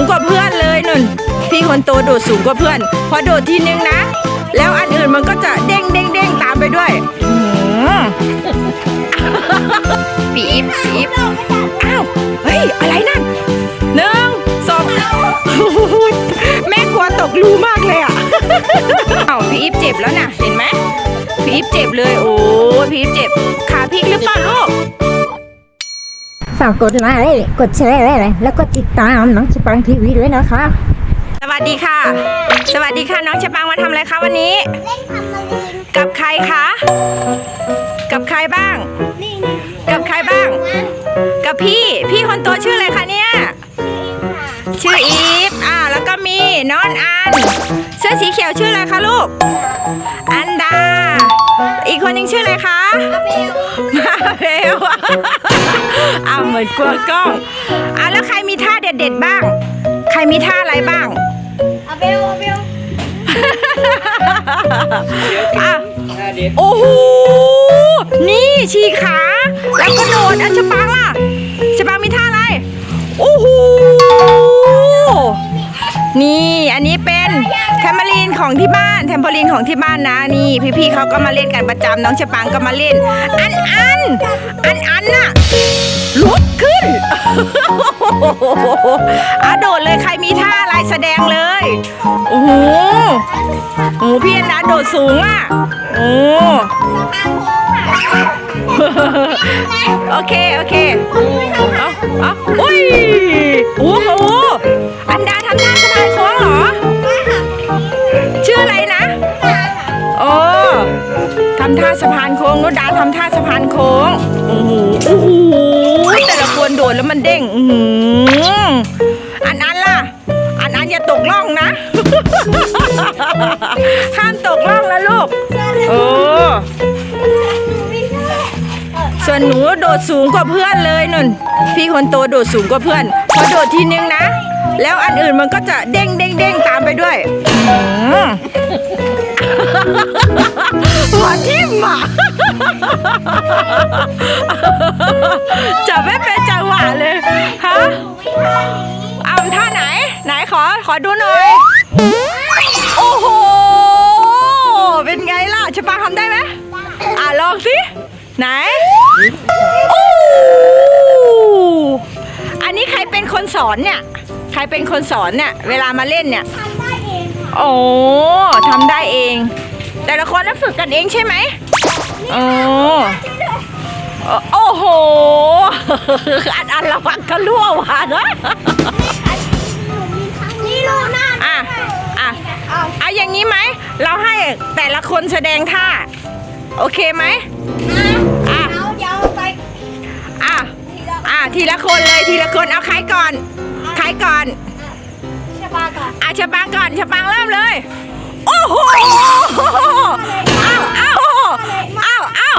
งกว่าเพื่อนเลยนุ่น พี่คนโตโดดสูงกว่าเพื่อน พอโดดทีนึงนะ แล้วอันอื่นมันก็จะเด้งเด้งเด้งตามไปด้วยอื้อหือปีบปีบอ้าว เฮ้ย อะไรนั่นหนึ่งสองแม่กลัวตกรูมากเลยอะอ้าวพี่อีฟเจ็บแล้วนะเห็นไหมพี่อีฟเจ็บเลย โอ้ยพี่อีฟเจ็บ ขาพลิกหรือเปล่าลูก ฝากกดไลค์กดแชร์แล้วก็ติดตามน้องสปังทีวีด้วยนะคะ สวัสดีค่ะ สวัสดีค่ะน้องชะปังมาทำอะไรคะวันนี้กับใครคะ กับใครบ้างกับใครบ้าง กับพี่ พี่คนโตชื่ออะไรคะเนี่ย ชื่ออีฟอ่าแล้วก็มีน้องอัน เสื้อสีเขียวชื่ออะไรคะลูก อันดา อีกคนหนึงชื่ออะไรคะ มาเร็วเอาเหมือนกลัวกล้องอะแล้วใครมีท่าเด็ด ๆ บ้าง ใครมีท่าอะไรบ้าง เอาเบลเอาเบลอะโอ้โห นี่ฉีกขา แล้วก็โดดอันชะปังล่ะชะปังมีท่าอะไร โอ้โห นี่ อันนี้เป็นแทมเบอรีนของที่บ้านแท มเบอรีนของที่บ้านนะนี่พี่ๆเขาก็มาเล่นกันประจำน้องชะปังก็มาเล่น อันอันอันอันน่ะลุกขึ้นอะโดดเลยใครมีท่าอะไรแสดงเลยโอ้โหโอ้โหพี่อันดาโดดสูงอะโอ้โอเคโอเคเอาเอาอุ้ยโอ้โหำท่าสะพานโค้งนุดาทำท่าสะพานโค้งโอ้โหโอ้โหแต่ละคนโดดแล้วมันเด้งอืมอันอันล่ะ อันอันอย่าตกล่องนะ ห้ามตกล่องนะลูกโอ้ส่วนหนูโดดสูงกว่าเพื่อนเลยนุ่น พี่คนโตโดดสูงกว่าเพื่อนพอโดดทีนึงนะ แล้วอันอื่นมันก็จะเด้งเด้งเด้งตามไปด้วยอื้อ หัวทิ่มอะจับไม่เป็นจังหวะเลย ฮะเอาท่าไหน ไหนขอ ขอดูหน่อย โอ้โห เป็นไงล่ะชะปางทำได้ไหมอะลองสิ ไหน โอ้อันนี้ใครเป็นคนสอนเนี่ย ใครเป็นคนสอนเนี่ย เวลามาเล่นเนี่ย ทำได้ โอ้ทำได้เอง แต่ละคนนั้นฝึกกันเองใช่ไหมโอ้โอ้โห อันอันระวังก็รั่วว่ะนะนี่ลูกหน้าอะอะเอาอย่างนี้ไหม เราให้แต่ละคนแสดงท่า โอเคไหมอะเอาเดี๋ยวไปอะอะทีละคนเลยทีละคนเอาใครก่อน ใครก่อน ชะบาก่อนอาชะปังก่อนชะปังเริ่มเลย โอ้โหอ้าวอ้าวอ้าวอ้าว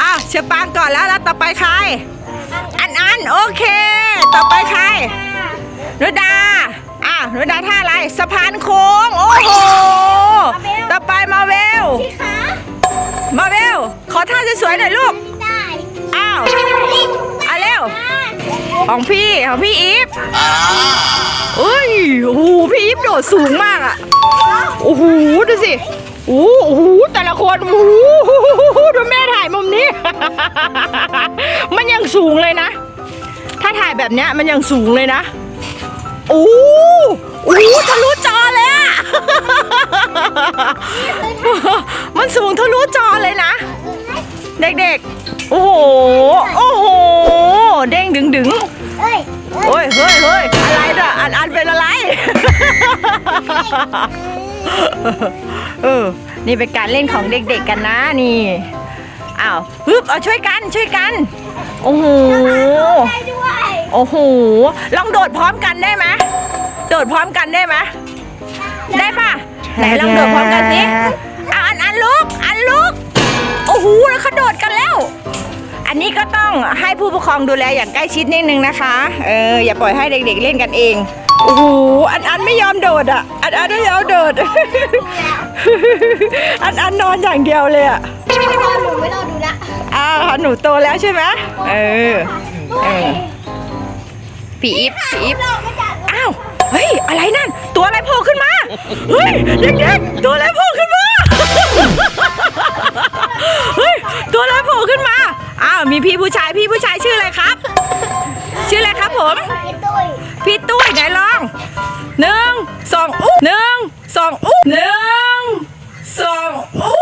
อ้าวชะปังก่อนแล้วแล้วต่อไปใคร อันอันโอเค ต่อไปใครนุดาอ้าวนุดาท่าอะไรสะพานโค้ง โอ้โห ต่อไปมาเวลพี่คะมาเวลขอท่าสวยๆหน่อยลูก ของพี่ของพี่อีฟเอ้ยโอ้โหพี่อีฟโดดสูงมากอะโอ้โหดูสิโอ้โหแต่ละคนโอ้โหดูแม่ถ่ายมุมนี้ มันยังสูงเลยนะ ถ้าถ่ายแบบเนี้ยมันยังสูงเลยนะโอ้โหโอ้โหทะลุจอเลยอะมันสูงทะลุจอเลยนะ เด็กๆ โอ้โห โอ้โห เด้งดึงดึง เอ้ยโอ้ยเฮ้ยเฮ้ยอะไรน่ะอันอันเป็นอะไร เออ นี่เป็นการเล่นของเด็กๆกันนะนี่ อ้าวปึ๊บเอาช่วยกันช่วยกัน โอ้โห ได้ด้วยโอ้โห ลองโดดพร้อมกันได้ไหมโดดพร้อมกันได้ไหมได้ปะไหนลองโดดพร้อมกันสิอะอันอันลุก อันลุก โอ้โหแล้วเขาโดดกันแล้ว อันนี้ก็ต้องให้ผู้ปกครองดูแลอย่างใกล้ชิดนิดนึงนะคะ เออ อย่าปล่อยให้เด็กๆเล่นกันเอง โอ้โห อันอันไม่ยอมโดดอะ อันอันไม่ยอมโดด อันอันนอนอย่างเดียวเลยอะไม่ต้องหนูไม่ต้องดูละอ้าวหนูโตแล้วใช่ไหมเออด้วยเพี่อีฟพี่อีฟเราก็จะอ้าว เฮ้ย อะไรนั่น ตัวอะไรโผล่ขึ้นมา เฮ้ย เด็กๆ ตัวอะไรโผล่ขึ้น มีพี่ผู้ชายพี่ผู้ชายชื่ออะไรครับ ชื่ออะไรครับผม พี่ตุ้ยพี่ตุ้ยไหนลองหนึ่งสองอู้หนึ่งสองอู้หนึ่งสองอู้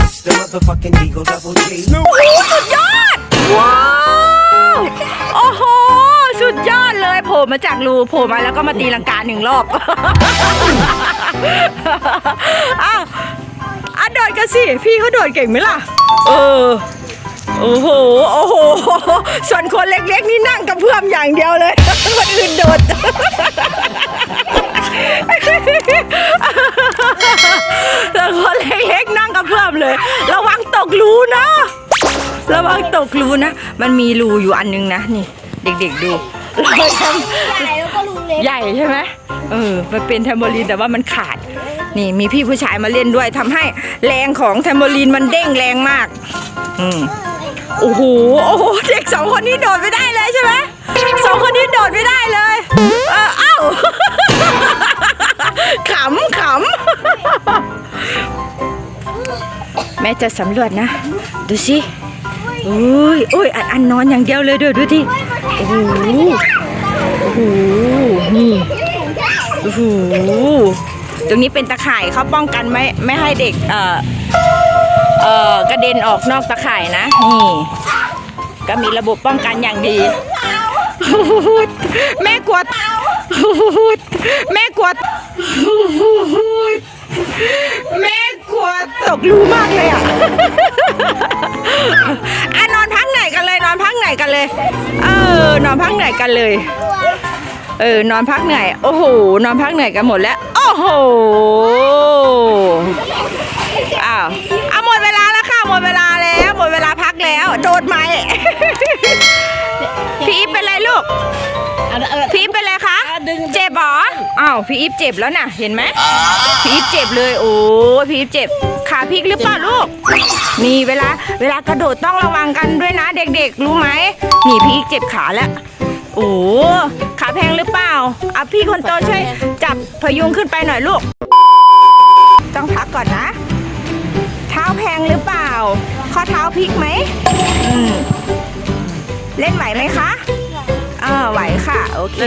It's the motherfucking Eagle Double G. โอ้โหสุดยอด ว้าว โอ้โห สุดยอดเลยโผล่มาจากรูโผล่มาแล้วก็มาตีลังกาหนึ่งรอบอ้าวอะโดดกันสิ พี่เขาโดดเก่งไหมล่ะ เออ โอ้โห โอ้โห ส่วนคนเล็กๆนี่นั่งกับเพื่อมอย่างเดียวเลย คนอื่นโดดแล้วคนเล็กๆนั่งกับเพื่อมเลย ระวังตกรูนะ ระวังตกรูนะ มันมีรูอยู่อันนึงนะ นี่ เด็กๆดูเราทำใหญ่แล้วก็ลุงเล็ก ใหญ่ใช่ไหม เออ มันเป็นแทมโบลีนแต่ว่ามันขาด นี่มีพี่ผู้ชายมาเล่นด้วยทำให้แรงของแทมโบลีนมันเด้งแรงมาก อืมโอ้โห โอ้โห เด็กสองคนนี้โดดไม่ได้เลยใช่ไหมสองคนนี้โดดไม่ได้เลย เออเอ้าขำขำแม่จะสำรวจนะ ดูสิอุ้ยอุ้ยอันนอนอย่างเดียวเลยเดี๋ยวดูดิโอ้โหโอ้โหนี่ โอ้โหตรงนี้เป็นตะข่ายเขาป้องกันไม่ไม่ให้เด็กเอ่อเอ่อกระเด็นออกนอกตะข่ายนะ นี่ ก็มีระบบป้องกันอย่างดี แม่กลัวแม่กลัวแม่กลัวตกรู้มากเลยอะอะนอนพักไหนกันเลย นอนพักไหนกันเลย เออนอนพักไหนกันเลย เออนอนพักเหนื่อย โอ้โห นอนพักเหนื่อยกันหมดแล้ว โอ้โห อ้าวเอาหมดเวลาแล้วค่ะ หมดเวลาแล้ว หมดเวลาพักแล้ว โดดไหม พี่อีฟเป็นไรลูก พี่อีฟเป็นไรคะ เจ็บหรออ้าว พี่อีฟเจ็บแล้วน่ะ เห็นไหม พี่อีฟเจ็บเลย โอ้พี่อีฟเจ็บ ขาพลิกหรือเปล่าลูก นี่เวลา เวลากระโดดต้องระวังกันด้วยนะเด็กๆ รู้ไหม นี่พี่อีฟเจ็บขาแล้ว โอ้ ขาแพงหรือเปล่าอะพี่คนโตช่วยจับพยุงขึ้นไปหน่อยลูก ต้องพักก่อนนะ เท้าแพงหรือเปล่า ข้อเท้าพลิกไหมอืมเล่นไหวไหมคะเออไหวค่ะโอเค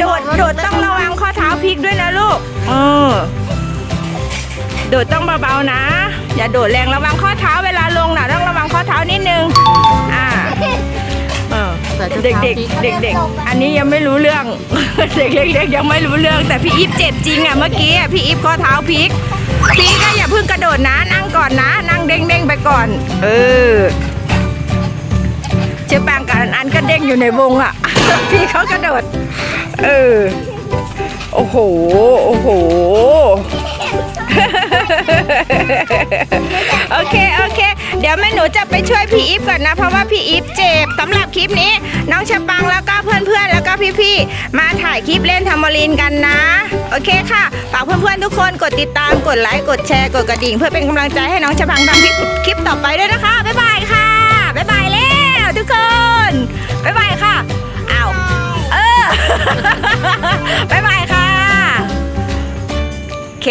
โดดโดดต้องระวังข้อเท้าพลิกด้วยนะลูกเออโดดต้องเบาๆนะ อย่าโดดแรงระวังข้อเท้าเวลาลงนะต้องระวังข้อเท้านิดนึงอ่าเออ เด็กๆ เด็กๆ อันนี้ยังไม่รู้เรื่อง เด็กเล็กๆยังไม่รู้เรื่อง แต่พี่อีฟเจ็บจริงอะเมื่อกี้อะพี่อีฟข้อเท้าพลิกพี่ก็อย่าเพิ่งกระโดดนะ นั่งก่อนนะ นั่งเด้งๆไปก่อน เออเจ๊แปงกับอันอันก็เด้งอยู่ในวงอะ พี่เขากระโดด เออ โอ้โห โอ้โห โอเค โอเค เดี๋ยวแม่หนูจะไปช่วยพี่อีฟก่อนนะ เพราะว่าพี่อีฟเจ็บ สำหรับคลิปนี้ น้องชะปังแล้วก็เพื่อนๆ แล้วก็พี่ๆ มาถ่ายคลิปเล่นทำมอลินกันนะ โอเคค่ะฝากเพื่อนๆ ทุกคนกดติดตามกดไลค์กดแชร์กดกระดิ่ง เพื่อเป็นกำลังใจให้น้องชะปังทำคลิปคลิปต่อไปด้วยนะคะ บ๊ายบายค่ะ บ๊ายบายแล้วทุกคน บ๊ายบายค่ะอ้าวเออบ๊ายบายค่ะ โอเค